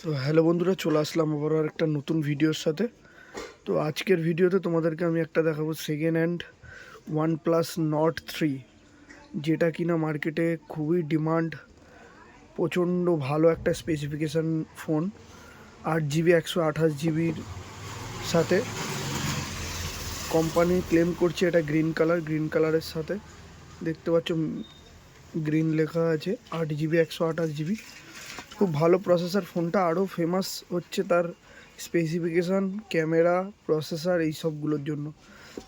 তো হ্যালো বন্ধুরা, চলে আসলাম আবার একটা নতুন ভিডিওর সাথে। তো আজকের ভিডিওতে তোমাদেরকে আমি একটা দেখাবো second hand OnePlus Nord three যেটা কিনা মার্কেটে খুবই ডিমান্ড প্রচণ্ড ভালো একটা স্পেসিফিকেশান ফোন আট জিবি একশো আঠাশ জিবির সাথে। কোম্পানি ক্লেম করছে এটা গ্রিন কালার গ্রিন কালারের সাথে। দেখতে পাচ্ছ গ্রিন লেখা আছে, আট জিবি একশো আঠাশ জিবি খুব ভালো প্রসেসর ফোনটা আরও ফেমাস হচ্ছে তার স্পেসিফিকেশান ক্যামেরা প্রসেসর এই সবগুলোর জন্য।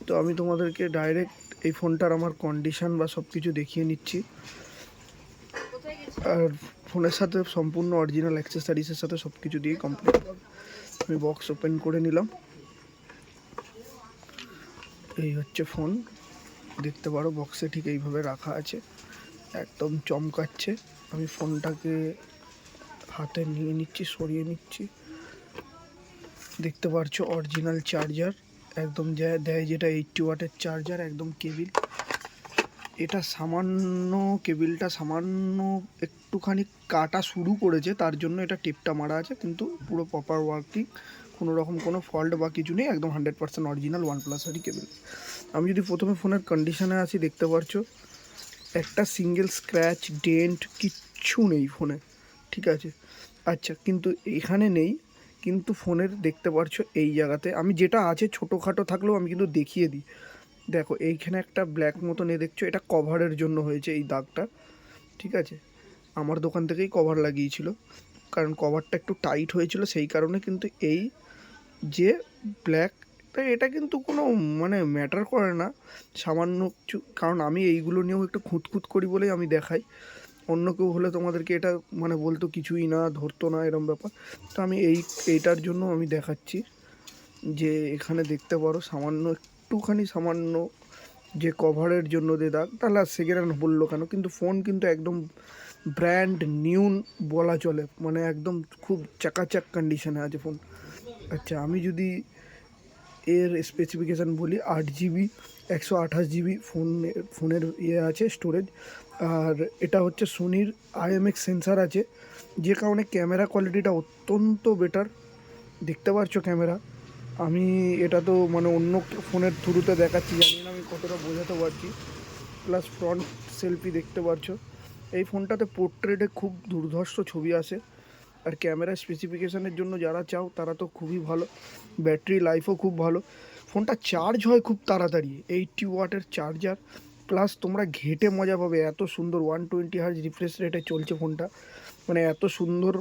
তো আমি তোমাদেরকে ডাইরেক্ট এই ফোনটার আমার কন্ডিশান বা সব কিছু দেখিয়ে নিচ্ছি। আর ফোনের সাথে সম্পূর্ণ অরিজিনাল অ্যাক্সেসারিজের সাথে সব কিছু দিয়ে কমপ্লিট আমি বক্স ওপেন করে নিলাম। এই হচ্ছে ফোন দেখতে পারো বক্সে ঠিক এইভাবে রাখা আছে। একদম চমকাচ্ছে। আমি ফোনটাকে হাতে নিয়ে নিচ্ছি, সরিয়ে নিচ্ছি। দেখতে পারছ অরিজিনাল চার্জার একদম যা- দেয় যেটা এইটটি ওয়াটের চার্জার একদম কেবিল এটা সামান্য কেবিলটা সামান্য একটুখানি কাটা শুরু করেছে, তার জন্য এটা টিপটা মারা আছে, কিন্তু পুরো প্রপার ওয়ার্কিং কোনো রকম কোনো ফল্ট বা কিছু নেই, একদম হান্ড্রেড পার্সেন্ট অরিজিনাল ওয়ান প্লাসেরই কেবিল আমি যদি প্রথমে ফোনের কন্ডিশনে আসি, দেখতে পারছ, একটা সিঙ্গেল স্ক্র্যাচ ডেন্ট কিচ্ছু নেই ফোনে। ঠিক আছে? আচ্ছা কিন্তু এখানে নেই, কিন্তু ফোনের দেখতে পারছ এই জায়গাতে। আমি যেটা আছে ছোটোখাটো থাকলেও আমি কিন্তু দেখিয়ে দিই। দেখো, এইখানে একটা ব্ল্যাক মতন এ দেখছ, এটা কভারের জন্য হয়েছে এই দাগটা। ঠিক আছে? আমার দোকান থেকেই কভার লাগিয়েছিল। কারণ কভারটা একটু টাইট হয়েছিল, সেই কারণে কিন্তু এই যে ব্ল্যাক এটা কিন্তু কোনো মানে ম্যাটার করে না। সামান্য কিছু, কারণ আমি এইগুলো নিয়েও একটু খুঁতখুত করি বলেই আমি দেখাই। অন্য কেউ হলে তোমাদেরকে এটা মানে বলতো কিছুই না, ধরতো না, এরম ব্যাপার। তো আমি এই, এইটার জন্য আমি দেখাচ্ছি যে এখানে দেখতে পারো সামান্য, একটুখানি সামান্য যে কভারের জন্য যে দাগ তাহলে আর সেকেন্ড হ্যান্ড বলল কেন? কিন্তু ফোন কিন্তু একদম ব্র্যান্ড নিউ বলা চলে। মানে একদম খুব চাকাচাক কন্ডিশনে আছে ফোন আচ্ছা আমি যদি এর স্পেসিফিকেশান বলি, আট জিবি একশো আঠাশ জিবি ফোন ফোনের ইয়ে আছে স্টোরেজ আর এটা হচ্ছে সোনির আইএমএক্স সেন্সার আছে, যে কারণে ক্যামেরা কোয়ালিটিটা অত্যন্ত বেটার দেখতে পারছ ক্যামেরা আমি এটা তো মানে অন্য ফোনের থ্রুতে দেখাচ্ছি, জানি না আমি কতটা বোঝাতে পারছি। প্লাস ফ্রন্ট সেলফি দেখতে পারছ। এই ফোনটাতে পোর্ট্রেটে খুব দুর্ধর্ষ ছবি আসে। আর ক্যামেরা স্পেসিফিকেশানের জন্য যারা চাও, তারা তো খুবই ভালো। ব্যাটারি লাইফও খুব ভালো। ফোনটা চার্জ হয় খুব তাড়াতাড়ি এইটটি ওয়াটের চার্জার প্লাস তোমরা ঘেটে মজা পাবে, এত সুন্দর ওয়ান টোয়েন্টি হার্জ রিফ্রেশ রেটে চলছে ফোনটা। মানে এত সুন্দর,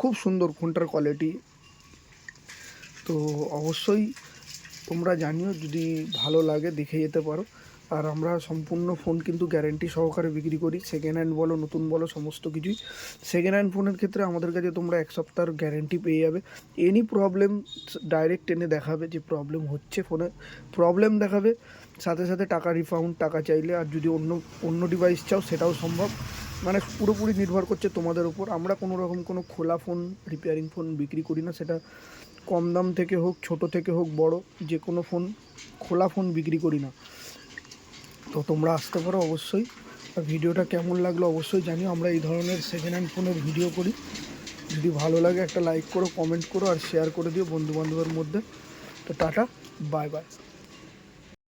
খুব সুন্দর ফোনটার কোয়ালিটি তো অবশ্যই তোমরা জানিও, যদি ভালো লাগে দেখে যেতে পারো। আর আমরা সম্পূর্ণ ফোন কিন্তু গ্যারেন্টি সহকারে বিক্রি করি। সেকেন্ড হ্যান্ড বলো, নতুন বলো, সমস্ত কিছুই। সেকেন্ড হ্যান্ড ফোনের ক্ষেত্রে আমাদের কাছে তোমরা এক সপ্তাহের গ্যারেন্টি পেয়ে যাবে। এনি প্রবলেম ডাইরেক্ট এনে দেখাবে যে প্রবলেম হচ্ছে ফোনে প্রবলেম দেখাবে, সাথে সাথে টাকা রিফাউন্ড টাকা চাইলে, আর যদি অন্য অন্য ডিভাইস চাও, সেটাও সম্ভব। মানে পুরোপুরি নির্ভর করছে তোমাদের উপর। আমরা কোনো রকম কোনো খোলা ফোন রিপেয়ারিং ফোন বিক্রি করি না। সেটা কম দাম থেকে হোক, ছোট থেকে হোক, বড়, যে কোনো ফোন খোলা ফোন বিক্রি করি না। তো তোমরা আসতে পারো অবশ্যই। আর ভিডিওটা কেমন লাগল অবশ্যই জানিও। আমরা এই ধরনের সেকেন্ড হ্যান্ড ফোনের ভিডিও করি। যদি ভালো লাগে একটা লাইক করো কমেন্ট করো আর শেয়ার করে দিও বন্ধুবান্ধবের মধ্যে। তো টাটা বাই বাই